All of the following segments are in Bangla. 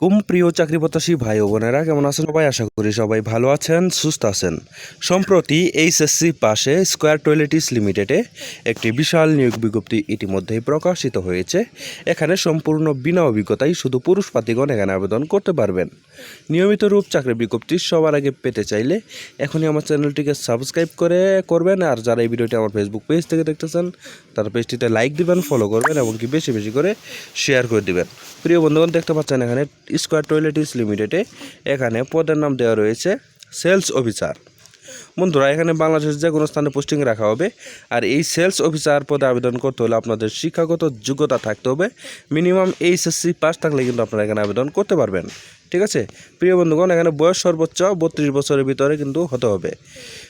কুম প্রিয় চাকরি প্রত্যাশী ভাই ও বোনেরা, কেমন আছেন সবাই? আশা করি সবাই ভালো আছেন, সুস্থ আছেন। সম্প্রতি এইচএসসি পাশে স্কোয়ার টয়লেটিস লিমিটেডে একটি বিশাল নিয়োগ বিজ্ঞপ্তি ইতিমধ্যেই প্রকাশিত হয়েছে। এখানে সম্পূর্ণ বিনা অভিজ্ঞতায় শুধু পুরুষ পাতিগণ এখানে আবেদন করতে পারবেন। নিয়মিত রূপ চাকরি বিজ্ঞপ্তি সবার আগে পেতে চাইলে এখনই আমার চ্যানেলটিকে সাবস্ক্রাইব করে করবেন। আর যারা এই ভিডিওটি আমার ফেসবুক পেজ থেকে দেখতেছেন, তার পেজটিতে লাইক দিবেন ফলো করবেন, এমনকি বেশি বেশি করে শেয়ার করে দিবেন। প্রিয় বন্ধুগণ, দেখতে পাচ্ছেন এখানে স্কোয়ার টয়লেটিস লিমিটেডে এখানে পদের নাম দেওয়া রয়েছে সেলস অফিসার। বন্ধুরা, এখানে বাংলাদেশের যে কোনো স্থানে পোস্টিং রাখা হবে। আর এই সেলস অফিসার পদে আবেদন করতে হলে আপনাদের শিক্ষাগত যোগ্যতা থাকতে হবে। মিনিমাম এইচএসসি পাস থাকলে কিন্তু আপনারা এখানে আবেদন করতে পারবেন। ঠিক আছে? প্রিয় বন্ধুগণ, এখানে বয়স সর্বোচ্চ বত্রিশ বছরের ভিতরে কিন্তু হতে হবে।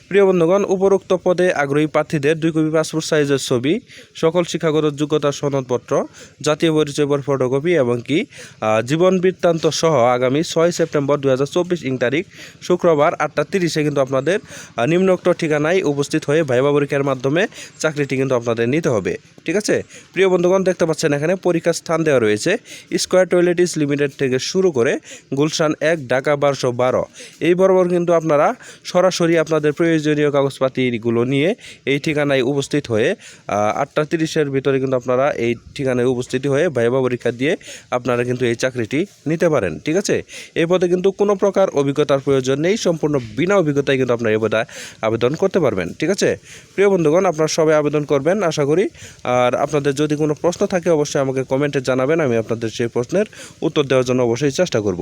প্রিয় বন্ধুগণ, উপরোক্ত পদে আগ্রহী প্রার্থীদের দুই কপি পাসপোর্ট সাইজের ছবি, সকল শিক্ষাগত যোগ্যতার সনদপত্র, জাতীয় পরিচয় পত্র ফটোকপি এবং কি জীবন বৃত্তান্ত সহ আগামী ছয় সেপ্টেম্বর দু হাজার চব্বিশ ইং তারিখ শুক্রবার আটটা তিরিশে কিন্তু আপনাদের নিম্নোক্ত ঠিকানায় উপস্থিত হয়ে ভাইবা পরীক্ষার মাধ্যমে চাকরিটি কিন্তু আপনাদের নিতে হবে। ঠিক আছে? প্রিয় বন্ধুগণ, দেখতে পাচ্ছেন এখানে পরীক্ষার স্থান দেওয়া রয়েছে। স্কোয়ার টয়লেটিস লিমিটেড থেকে শুরু করে গুলশান এক, ঢাকা বারোশো বারো। এই বরাবর কিন্তু আপনারা সরাসরি আপনাদের প্রয়োজনীয় কাগজপাতিগুলো নিয়ে এই ঠিকানায় উপস্থিত হয়ে আটটা তিরিশের ভিতরে কিন্তু আপনারা এই ঠিকানায় উপস্থিত হয়ে ভাইবা পরীক্ষা দিয়ে আপনারা কিন্তু এই চাকরিটি নিতে পারেন, ঠিক আছে? এই পদে কিন্তু কোনো প্রকার অভিজ্ঞতার প্রয়োজন নেই, সম্পূর্ণ বিনা অভিজ্ঞতায় কিন্তু আপনারা এই পদে আবেদন করতে পারবেন, ঠিক আছে? প্রিয় বন্ধুগণ, আপনারা সবাই আবেদন করবেন, আশা করি। আর আপনাদের যদি কোনো প্রশ্ন থাকে, অবশ্যই আমাকে কমেন্টে জানাবেন, আমি আপনাদের সেই প্রশ্নের উত্তর দেওয়ার জন্য অবশ্যই চেষ্টা করব।